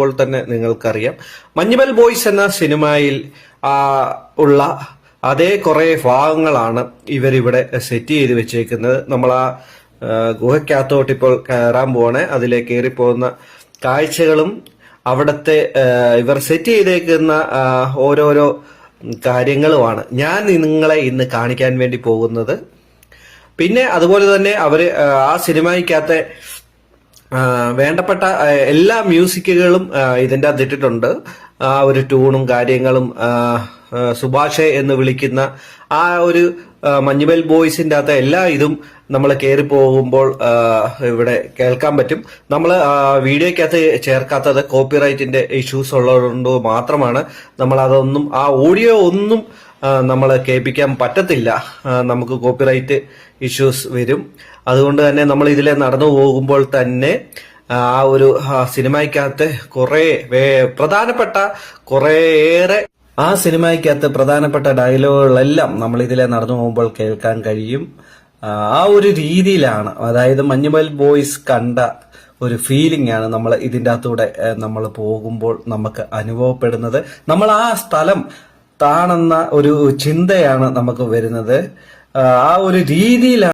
കാണുമ്പോൾ തന്നെ നിങ്ങൾക്കറിയാം. മഞ്ഞുമൽ ബോയ്സ് എന്ന സിനിമയിൽ ഉള്ള അതേ കുറെ ഭാഗങ്ങളാണ് ഇവരിവിടെ സെറ്റ് ചെയ്ത് വെച്ചേക്കുന്നത്. നമ്മൾ ആ ഗുഹയ്ക്കകത്തോട്ട് ഇപ്പോൾ കയറാൻ പോവാണ്. അതിലേക്ക് കയറി പോകുന്ന കാഴ്ചകളും അവിടത്തെ ഇവർ സെറ്റ് ചെയ്തേക്കുന്ന ഓരോരോ കാര്യങ്ങളുമാണ്. ഞാൻ നിങ്ങളെ ഇന്ന് കാണിക്കാൻ വേണ്ടി പോകുന്നത്. പിന്നെ അതുപോലെ തന്നെ അവർ ആ, സിനിമയ്ക്കകത്തെ വേണ്ടപ്പെട്ട എല്ലാ മ്യൂസിക്കുകളും ഇതിന്റെ അകത്ത് ഇട്ടിട്ടുണ്ട് ആ ഒരു ട്യൂണും കാര്യങ്ങളും സുഭാഷ് എന്ന് വിളിക്കുന്ന ആ ഒരു മഞ്ഞുമേൽ ബോയ്സിന്റെ അകത്തെ എല്ലാ ഇതും നമ്മൾ കയറി പോകുമ്പോൾ ഇവിടെ കേൾക്കാൻ പറ്റും. നമ്മൾ വീഡിയോക്കകത്ത് ചേർക്കാത്തത് കോപ്പിറൈറ്റിന്റെ ഇഷ്യൂസ് ഉള്ളതുകൊണ്ട് മാത്രമാണ് നമ്മൾ അതൊന്നും ആ ഓഡിയോ ഒന്നും നമ്മൾ കേൾപ്പിക്കാൻ പറ്റത്തില്ല. നമുക്ക് കോപ്പിറൈറ്റ് ഇഷ്യൂസ് വരും. അതുകൊണ്ട് തന്നെ നമ്മൾ ഇതിലെ നടന്നു പോകുമ്പോൾ തന്നെ ആ ഒരു സിനിമയ്ക്കകത്ത് കുറെ പ്രധാനപ്പെട്ട കുറേയേറെ ആ സിനിമയ്ക്കകത്ത് പ്രധാനപ്പെട്ട ഡയലോഗുകളെല്ലാം നമ്മൾ ഇതിലെ നടന്നു പോകുമ്പോൾ കേൾക്കാൻ കഴിയും. ആ ഒരു രീതിയിലാണ്. അതായത് മഞ്ഞുമൽ ബോയ്സ് കണ്ട ഒരു ഫീലിംഗ് ആണ് നമ്മൾ ഇതിന്റെ അകത്തൂടെ നമ്മൾ പോകുമ്പോൾ നമുക്ക് അനുഭവപ്പെടുന്നത്. നമ്മൾ ആ സ്ഥലം താണെന്ന ഒരു ചിന്തയാണ് നമുക്ക് വരുന്നത്. ആ ഒരു രീതിയിലാണ്